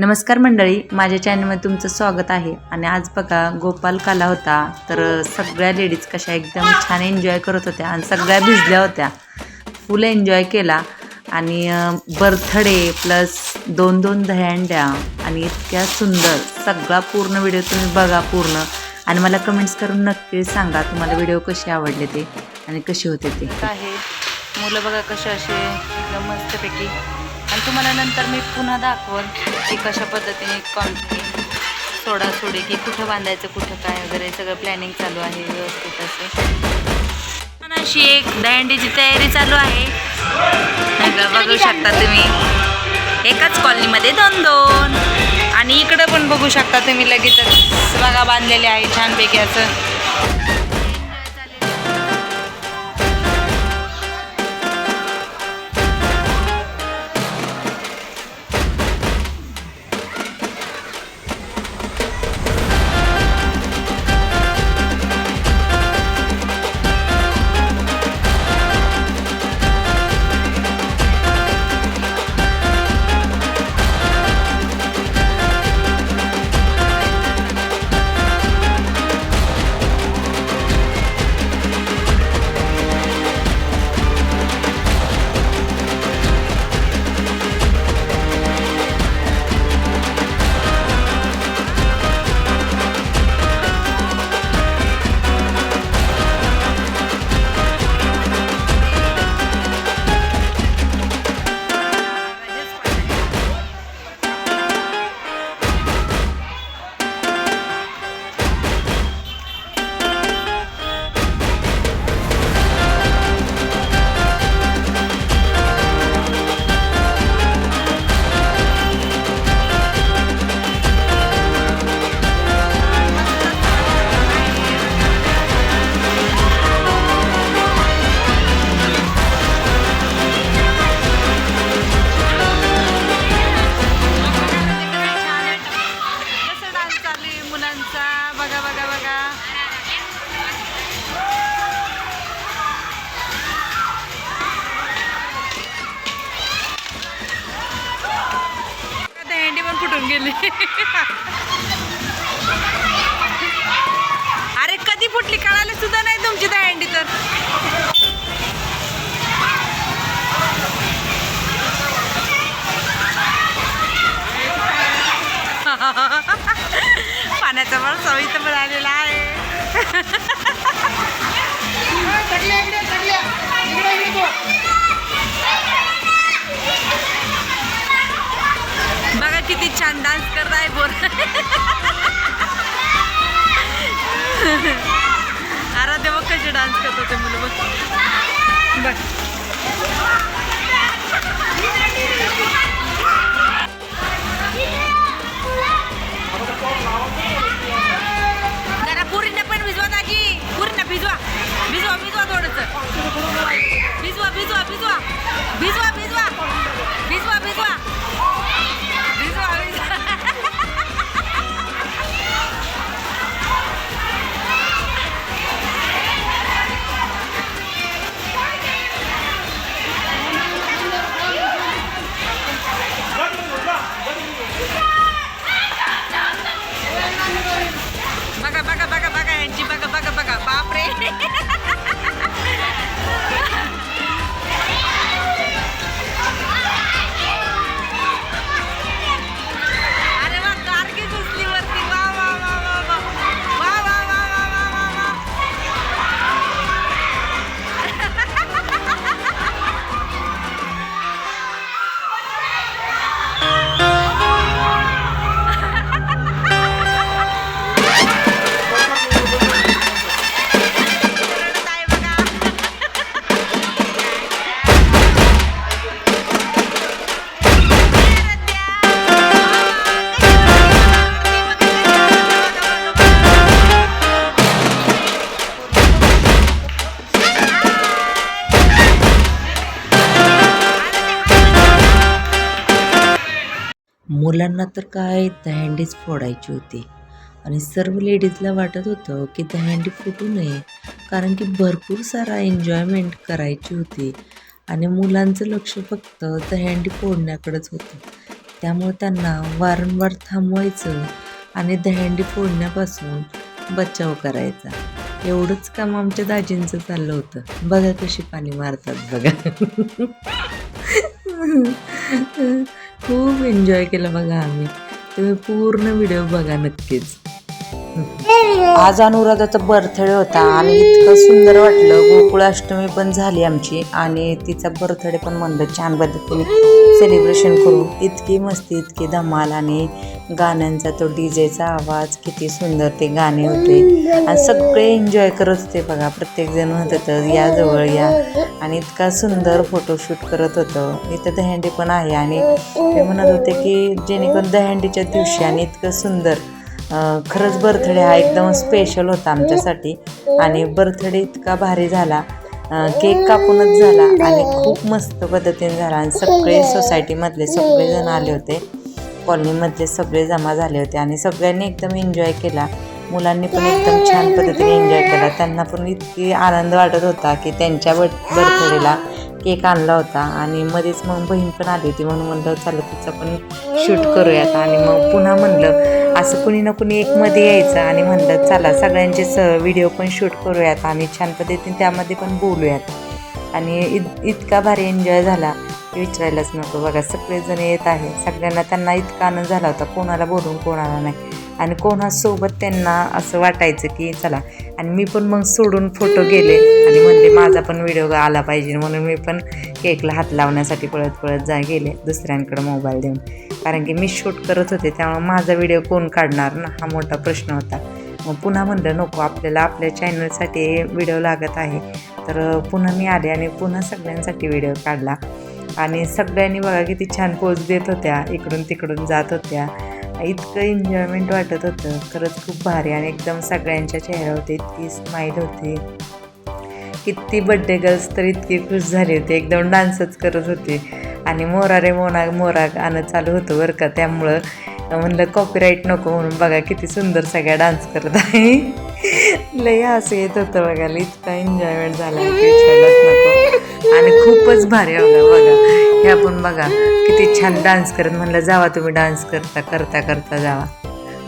नमस्कार मंडळी माझ्या चॅनलमध्ये तुमचं स्वागत आहे. आणि आज बघा गोपाल काला होता. तर सगळ्या लेडीज कशा एकदम छान एन्जॉय करत होत्या आणि सगळ्या भिजल्या होत्या. फुल एन्जॉय केला. आणि बर्थडे प्लस दोन दोन दह्यांड्या आणि इतक्या सुंदर. सगळा पूर्ण व्हिडिओ तुम्ही बघा पूर्ण. आणि मला कमेंट्स करून नक्की सांगा तुम्हाला व्हिडिओ कसे आवडले ते आणि कसे होते ते. आहे. मुलं बघा कसे असे एकदम मस्तपैकी आणि तुम्हाला नंतर मी पुन्हा दाखवल की कशा पद्धतीने कॉन्ट्री सोडा सोडी की कुठं बांधायचं कुठं काय वगैरे सगळं प्लॅनिंग चालू आहे व्यवस्थित असं. पण अशी एक दहंडीची तयारी चालू आहे. सगळं बघू शकता तुम्ही. एकाच कॉलनीमध्ये दोन दोन आणि इकडं पण बघू शकता तुम्ही लगेचच. बघा बांधलेले आहे छानपैकी असं. पाण्याचा पण सवित पण आलेला आहे. बघा किती छान डान्स करत आहे बोर आराध्य बघ कसे डान्स करत होते मुलं बघ. बघ. मुलांना तर काय दहंडीच फोडायची होती. आणि सर्व लेडीजला वाटत होतं की दहंडी फुटू नये कारण की भरपूर सारा एन्जॉयमेंट करायची होती. आणि मुलांचं लक्ष फक्त दहंडी फोडण्याकडेच होतं. त्यामुळे त्यांना वारंवार थांबवायचं आणि दहंडी फोडण्यापासून बचाव करायचा. एवढंच काम आमच्या दाजींचं चाललं होतं. बघा कशी पाणी मारतात बघा. खूप एन्जॉय केलं बघा आम्ही. तुम्ही पूर्ण व्हिडिओ बघा नक्कीच. आज अनुराधाचा बर्थडे होता. आणि इतकं सुंदर वाटलं. गोकुळाष्टमी पण झाली आमची. आणि तिचा बर्थडे पण म्हणलं छान पद्धतीने सेलिब्रेशन करू इतकी मस्ती इतकी धमाल आणि गाण्यांचा तो डीजेचा आवाज किती सुंदर ते गाणे होते. आणि सगळे एन्जॉय करत होते बघा. प्रत्येकजण म्हणत होतं या जवळ या. आणि इतका सुंदर फोटोशूट करत होतं. इथं दहंडी पण आहे. आणि ते म्हणत होते की जेणेकरून दहंडीच्या दिवशी आणि इतकं सुंदर खरंच बर्थडे हा एकदम स्पेशल होता आमच्यासाठी. आणि बर्थडे इतका भारी झाला. केक कापूनच झाला आणि खूप मस्त पद्धतीने झाला. आणि सगळे सोसायटीमधले सगळेजण आले होते. कॉलनीमधले सगळे जमा झाले होते आणि सगळ्यांनी एकदम एन्जॉय केला. मुलांनी पण एकदम छान पद्धतीने एन्जॉय केला. त्यांना पण इतकी आनंद वाटत होता की त्यांच्या बर्थ बर्थडेला केक आणला होता आणि मध्येच मग बहीण पण आली होती म्हणून म्हणलं चालू तिचं पण शूट करूयात. आणि मग पुन्हा म्हणलं असं कुणी ना कुणी एक मध्ये यायचं. आणि म्हणलं चला सगळ्यांचे स व्हिडिओ पण शूट करूयात. आणि छान पद्धतीने त्यामध्ये पण बोलूयात. आणि इत इतका भारी एन्जॉय झाला. की विचारायलाच नको बघा सगळेजण येत आहे. सगळ्यांना त्यांना इतका आनंद झाला होता. कोणाला बोलून कोणाला नाही. आणि कोणासोबत त्यांना असं वाटायचं की चला आणि मी पण मग सोडून फोटो गेले आणि म्हणले माझा पण व्हिडिओ आला पाहिजे. म्हणून मी पण केकला हात लावण्यासाठी पळत पळत जा गेले दुसऱ्यांकडे मोबाईल देऊन. कारण की मी शूट करत होते त्यामुळे माझा व्हिडिओ कोण काढणार ना? हा मोठा प्रश्न होता. मग पुन्हा म्हणलं नको आपल्याला आपल्या चॅनलसाठी व्हिडिओ लागत आहे. तर पुन्हा मी आले आणि पुन्हा सगळ्यांसाठी व्हिडिओ काढला. आणि सगळ्यांनी बघा किती छान पोज देत होत्या इकडून तिकडून जात होत्या. इतकं एन्जॉयमेंट वाटत होतं. खरंच खूप भारी आणि एकदम सगळ्यांच्या चेहऱ्यावरती इतकी स्माईल होती. किती बड्डे गर्ल्स तर इतकी खुश झाली होती. एकदम डान्सच करत होते. आणि मोरा रे मोना मोरा गाणं चालू होतं बरं का. त्यामुळं म्हणलं कॉपीराईट नको म्हणून बघा किती सुंदर सगळ्या डान्स करत आहे. लय असं येत होतं बघायला इतका एन्जॉयमेंट झाला. नको आणि खूपच भारी बघा बघा. हे आपण बघा किती छान डान्स करत. म्हणलं जावा तुम्ही डान्स करता करता करता जावा.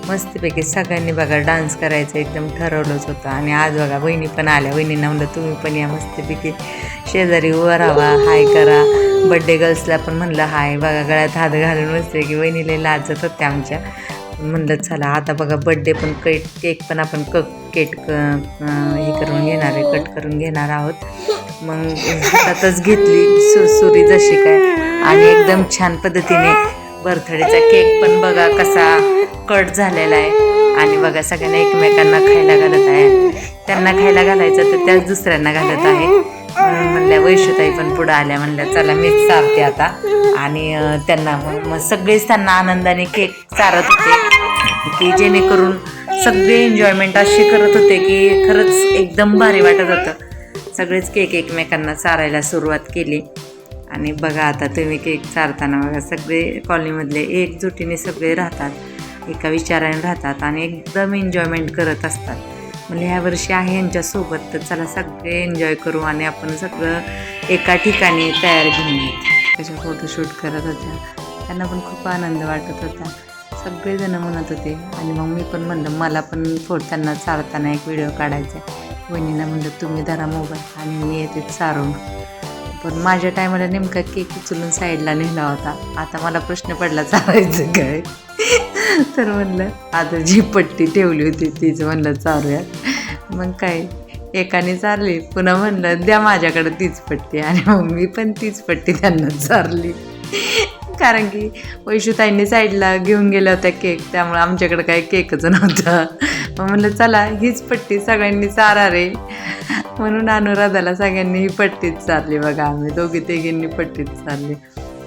मस्तपैकी सगळ्यांनी बघा डान्स करायचं एकदम ठरवलंच होतं. आणि आज बघा बहिणी पण आल्या. बहिणींना म्हणलं तुम्ही पण या मस्तपैकी. शेजारी उभं राहा हाय करा. बड्डे गर्ल्सला पण म्हणलं हाय. बघा गळ्यात हात घालून बसते की बहिणीला लाजत होत्या आमच्या. म्हणलं चला आता बघा बड्डे पण केक केक पण आपण क केट क हे करून घेणार आहे कट करून घेणार आहोत. मग हातातच घेतली सुरसुरी जशी काय. आणि एकदम छान पद्धतीने बर्थडेचा केक पण बघा कसा कट झालेला आहे. आणि बघा सगळ्यांना एकमेकांना खायला घालत आहे. त्यांना खायला घालायचं तर त्याच दुसऱ्यांना घालत आहे. म्हणून म्हणल्या वैशुताई पण पुढं आल्या. म्हणल्या चला मीच चारते आता. आणि त्यांना मग मग सगळेच त्यांना आनंदाने केक चारत होते. की जेणेकरून सगळे एन्जॉयमेंट असे करत होते की खरंच एकदम भारी वाटत होतं. सगळेच केक एकमेकांना चारायला सुरुवात केली. आणि बघा आता तुम्ही केक चारताना बघा सगळे कॉलनीमधले एकजुटीने सगळे राहतात. एका विचाराने राहतात आणि एकदम एन्जॉयमेंट करत असतात. म्हणजे ह्या वर्षी आहे यांच्यासोबत. तर चला सगळे एन्जॉय करू आणि आपण सगळं एका ठिकाणी तयार घेऊन येऊ. त्याच्या फोटोशूट करत होत्या. त्यांना पण खूप आनंद वाटत होता. सगळेजणं म्हणत होते. आणि मग मी पण म्हणलं मला पण फोडताना चालताना एक व्हिडिओ काढायचा आहे. म्हणलं तुम्ही धरा मोबाईल आणि मी येते चारून. पण माझ्या टायमाला नेमका केक उचलून साईडला नेला होता. आता मला प्रश्न पडला चालायचं काय? तर म्हणलं आता जी पट्टी ठेवली होती तीच म्हणलं चारूयात मग काय एकाने चारली पुन्हा म्हणलं द्या माझ्याकडं तीच पट्टी. आणि मग मी पण तीच पट्टी त्यांना चारली कारण की वैशुताईंनी साईडला घेऊन गेल्या होत्या केक त्यामुळे आमच्याकडे काही केकच नव्हता. मग म्हणलं चला हीच पट्टी सगळ्यांनी चारा रे. म्हणून अनुराधाला सगळ्यांनी ही पट्टीच चालली बघा आम्ही दोघी तिघींनी पट्टीच चालली.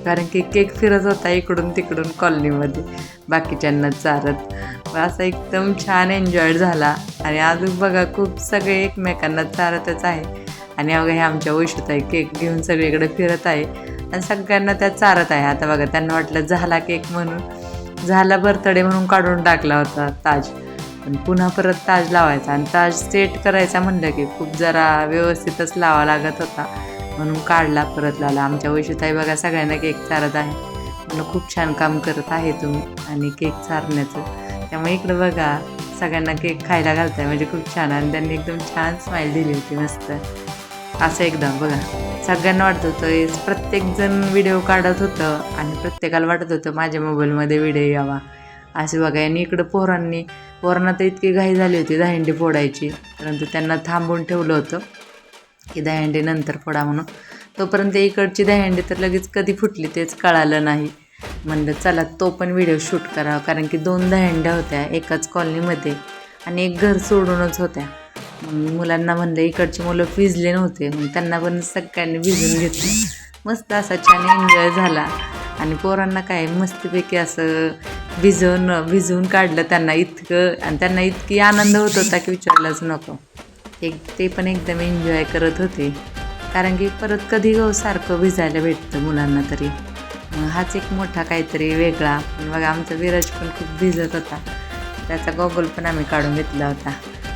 कारण की केक फिरत होता इकडून तिकडून कॉलनीमध्ये. बाकीच्यांना चारत. असा एकदम छान एन्जॉय झाला. आणि अजून बघा खूप सगळे एकमेकांना चारतच आहे. आणि अवघा हे आमच्या वैशुताई केक घेऊन सगळीकडे फिरत आहे. आणि सगळ्यांना त्या चारत आहे. आता बघा त्यांना वाटलं झाला केक म्हणून. झाला बर्थडे म्हणून काढून टाकला होता ताज. पण पुन्हा परत ताज लावायचा. आणि ताज सेट करायचा म्हणलं की खूप जरा व्यवस्थितच लावा लागत होता. म्हणून काढला परत लावला आमच्या वैशुताई बघा सगळ्यांना केक चारत आहे. म्हणून खूप छान काम करत आहे तुम्ही आणि केक चारण्याचं. त्यामुळे इकडं बघा सगळ्यांना केक खायला घालताय. म्हणजे खूप छान. आणि त्यांनी एकदम छान स्माईल दिली होती मस्त. असं एकदम बघा. सगळ्यांना वाटत होतं प्रत्येकजण व्हिडिओ काढत होतं आणि प्रत्येकाला वाटत होतं माझ्या मोबाईलमध्ये व्हिडिओ यावा. असे बघा. आणि इकडं पोरांनी पोरांना तर इतकी घाई झाली होती दहिंडी फोडायची. परंतु त्यांना थांबून ठेवलं होतं. की दहीहंडी नंतर फोडा म्हणून. तोपर्यंत इकडची दहीहंडी तर लगेच कधी फुटली तेच कळालं नाही. म्हणलं चला तो पण व्हिडिओ शूट करावा. कारण की दोन दहीहंड्या होत्या एकाच कॉलनीमध्ये आणि एक घर सोडूनच होत्या. मग मुलांना म्हणलं इकडची मुलं भिजले नव्हते. मग त्यांना पण सगळ्यांनी भिजून घेतलं. मस्त असा छान एन्जॉय झाला. आणि पोरांना काय मस्तपैकी असं भिजवून भिजवून काढलं त्यांना इतकं. आणि त्यांना इतकी आनंद होत होता की विचारलाच नको. एक ते पण एकदम एन्जॉय करत होते. कारण की परत कधी गहू सारखं भिजायला भेटतं मुलांना तरी. हाच एक मोठा काहीतरी वेगळा. पण बघा आमचा विराज पण खूप भिजत होता. त्याचा गॉगल पण आम्ही काढून घेतला होता.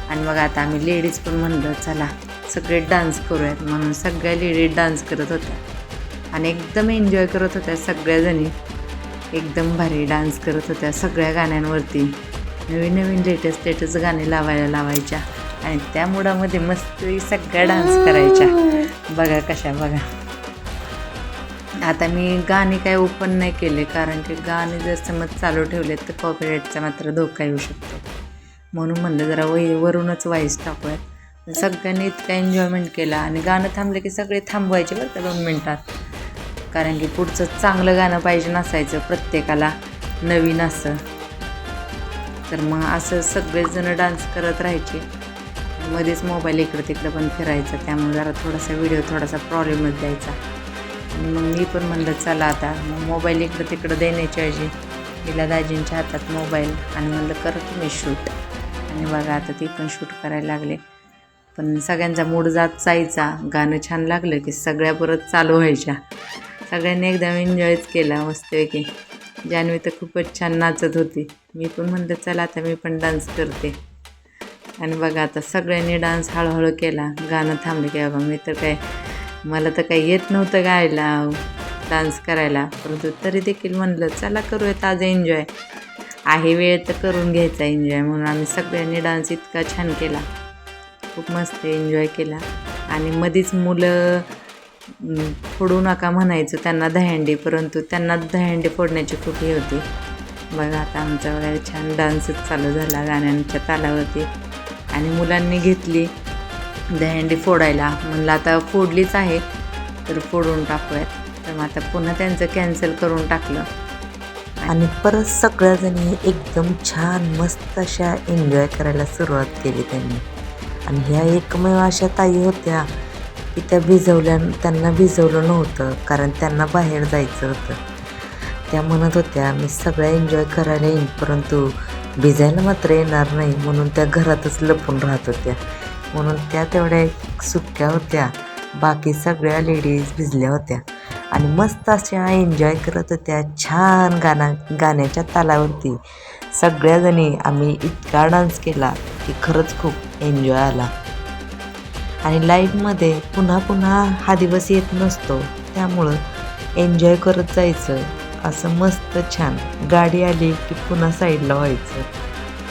आणि मग आता आम्ही लेडीज पण म्हणलं चला सगळे डान्स करूयात. म्हणून सगळ्या लेडीज डान्स करत होत्या. आणि एकदम एन्जॉय करत होत्या सगळ्याजणी. एकदम भारी डान्स करत होत्या सगळ्या गाण्यांवरती. नवीन नवीन लेटेस्ट लेटेस्ट गाणे लावायला लावायच्या. आणि त्या मुडामध्ये मस्त सगळ्या डान्स करायच्या. बघा कशा बघा. आता मी गाणे काय ओपन नाही केले कारण की गाणे जर समज चालू ठेवले तर कॉपीराईटचा मात्र धोका येऊ शकतो. म्हणून म्हणलं जरा वही वरूनच वाईस टाकूयात. सगळ्यांनी इतका एन्जॉयमेंट केला आणि गाणं थांबलं की सगळे थांबवायचे बरं का दोन मिनटात. कारण की पुढचं चांगलं गाणं पाहिजे नसायचं प्रत्येकाला नवीन असं. तर मग असं सगळेजण डान्स करत राहायचे. मध्येच मोबाईल इकडं तिकडं पण फिरायचा. त्यामुळे जरा थोडासा व्हिडिओ थोडासा प्रॉब्लेमच द्यायचा. आणि मग मी पण म्हणलं चला आता. मग मोबाईल इकडं तिकडं देण्याची ऐवजी तिला दाजींच्या हातात मोबाईल आणि म्हणलं कर तुम्ही शूट आणि बघा आता ती पण शूट करायला लागले. पण सगळ्यांचा मूड जात जायचा. गाणं छान लागलं की सगळ्या परत चालू व्हायच्या. सगळ्यांनी एकदम एन्जॉयच केला मस्तपैकी. जान्हवी तर खूपच छान नाचत होती. मी पण म्हणलं चला आता मी पण डान्स करते. आणि बघा आता सगळ्यांनी डान्स हळूहळू केला. गाणं थांबलं की बाबा मी तर काय मला तर काही येत नव्हतं गायला डान्स करायला. परंतु तरी देखील म्हणलं चला करूयात आज एन्जॉय. आहे वेळ तर करून घ्यायचा एन्जॉय म्हणून आम्ही सगळ्यांनी डान्स इतका छान केला. खूप मस्त एन्जॉय केला. आणि मधीच मुलं फोडू नका म्हणायचं त्यांना दहंडी परंतु त्यांना दहंडी फोडण्याची खूप हे होती. बघा आता आमचा वगैरे छान डान्सच चालू झाला गाण्यांच्या तालावरती. आणि मुलांनी घेतली दहंडी फोडायला. म्हणलं आता फोडलीच आहे तर फोडून टाकूयात. तर मग आता पुन्हा त्यांचं कॅन्सल करून टाकलं. आणि परत सगळ्याजणी एकदम छान मस्त अशा एन्जॉय करायला सुरुवात केली त्यांनी. आणि ह्या एकमेव अशा ताई होत्या की त्या भिजवल्या त्यांना भिजवलं नव्हतं कारण त्यांना बाहेर जायचं होतं. त्या म्हणत होत्या मी सगळ्या एन्जॉय करायला येईन परंतु भिजायला मात्र येणार नाही म्हणून त्या घरातच लपून राहत होत्या. म्हणून त्या तेवढ्या सुक्या होत्या. बाकी सगळ्या लेडीज भिजल्या होत्या. आणि मस्त अशा एन्जॉय करत होत्या. छान गाणं गाण्याच्या तालावरती. सगळ्याजणी आम्ही इतका डान्स केला की खरंच खूप एन्जॉय आला. आणि लाईफमध्ये पुन्हा पुन्हा हा दिवस येत नसतो. त्यामुळं एन्जॉय करत जायचं. असं मस्त छान गाडी आली की पुन्हा साईडला व्हायचं.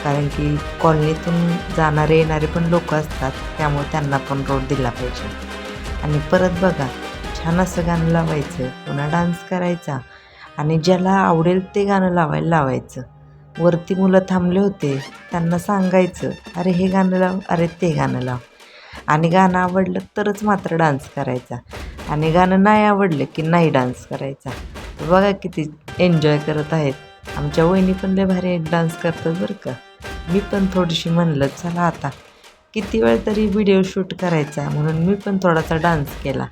कारण की कॉलनीतून जाणारे येणारे पण लोक असतात त्यामुळे त्यांना पण रोड दिला पाहिजे. आणि परत बघा छान असं गाणं लावायचं पुन्हा डान्स करायचा आणि ज्याला आवडेल ते गाणं लावायला लावायचं. वरती मुलं थांबले होते त्यांना सांगायचं अरे हे गाणं लाव अरे ते गाणं लाव. आणि गाणं आवडलं तरच मात्र डान्स करायचा. आणि गाणं नाही आवडलं की नाही डान्स करायचा. बघा किती एन्जॉय करत आहेत. आमच्या वहिनी पण लय भारी डान्स करतात बरं का. मी पण थोडीशी म्हणलं चला आता किती वेळ तरी व्हिडिओ शूट करायचा. म्हणून मी पण थोडासा डान्स केला.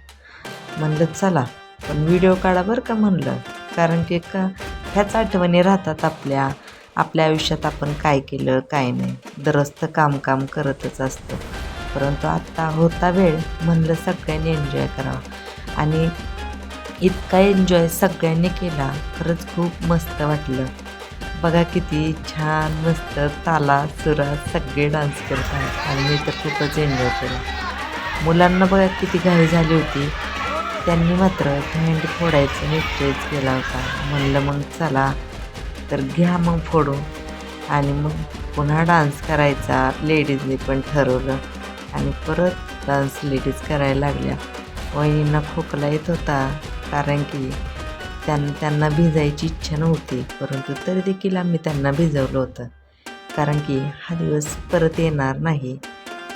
म्हणलं चला पण व्हिडिओ काढा बरं का म्हणलं. कारण की का ह्याच आठवणी राहतात आपल्या. आपल्या आयुष्यात आपण काय केलं काय नाही. दरस्त काम काम करतच असतं. परंतु आत्ता होता वेळ म्हणलं सगळ्यांनी एन्जॉय करावा. आणि इतका एन्जॉय सगळ्यांनी केला. खरंच खूप मस्त वाटलं. बघा किती छान मस्त ताला सुरात सगळे डान्स करत आहेत. आणि मी तर खूपच एन्जॉय केला मुलांना बघा किती घाई झाली होती. त्यांनी मात्र थंड फोडायचं निश्चयच केला होता. म्हणलं मग चला तर घ्या मग फोडून. आणि मग पुन्हा डान्स करायचा. लेडीजने पण ठरवलं. आणि परत डान्स लेडीज करायला लागल्या. वहिनींना खोकला येत होता. कारण की त्यां त्यांना भिजायची इच्छा नव्हती. परंतु तरी देखील आम्ही त्यांना भिजवलं होतं. कारण की हा दिवस परत येणार नाही.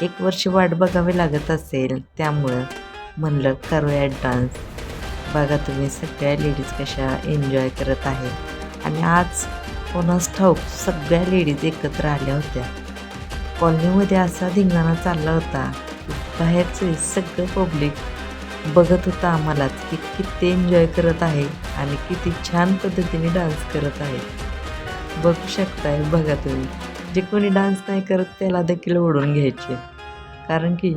एक वर्ष वाट बघावी लागत असेल त्यामुळं म्हणलं करूया डान्स बघा तुम्ही सगळ्या लेडीज कशा एन्जॉय करत आहेत. आणि आज कोणास ठाऊक सगळ्या लेडीज एकत्र आल्या होत्या. कॉलनीमध्ये असा धिंगाणा चालला होता. बाहेरचे सगळं पब्लिक बघत होतं आम्हालाच की किती एन्जॉय करत आहे आणि किती छान पद्धतीने डान्स करत आहे. बघू शकताय बघा तुम्ही. जे कोणी डान्स नाही करत त्याला देखील ओढून घ्यायचे. कारण की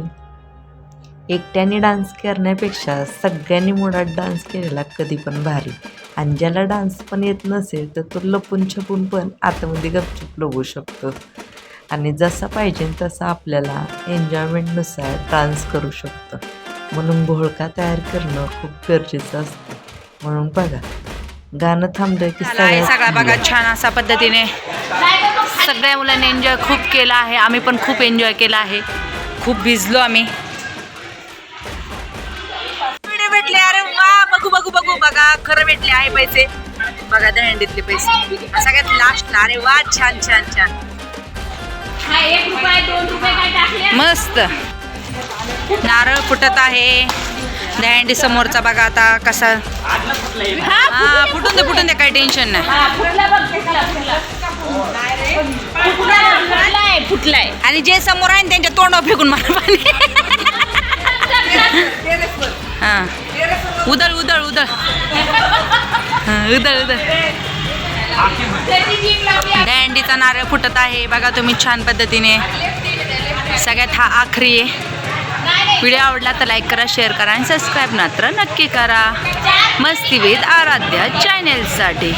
एकट्याने डान्स करण्यापेक्षा सगळ्यांनी मुळात डान्स केलेला कधी पण भारी. आणि ज्याला डान्स पण येत नसेल तर तो लपून छपून पण आतमध्ये गपचूप लवू शकतो. आणि जसा पाहिजे तसा आपल्याला एन्जॉयमेंटनुसार डान्स करू शकतो. म्हणून घोळका तयार करणं खूप गरजेचं असतं. म्हणून बघा गाणं थांबलं की सगळा बघा छान असा पद्धतीने. सगळ्या मुलांनी एन्जॉय खूप केला आहे आम्ही पण खूप एन्जॉय केला आहे. खूप भिजलो आम्ही. भेटले अरे वा बघू बघू बघू बघा खरं भेटले आहे पैसे. बघा दहंडीतले पैसे. सगळ्यात लास्टला अरे वा छान छान छान. मस्त. नारळ फुटत आहे. दहंडी समोरचा बघा आता कसा. हा फुटून दे फुटून दे काही टेन्शन नाही. फुटलाय आणि जे समोर आहे त्यांच्या तोंडावर फेकून मला पाणी. हा. उदळ उदळ उदळ हा, उदळ उदळ दहंडीचा नारळ फुटत आहे. बघा तुम्ही छान पद्धतीने. सगळ्यात हा आखरी आहे. व्हिडिओ आवडला तर लाईक करा शेअर करा आणि सबस्क्राईब मात्र नक्की करा. मस्ती विथ आराध्या चॅनेलसाठी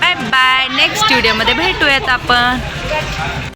बाय बाय नेक्स्ट व्हिडिओमध्ये भेटूयात आपण.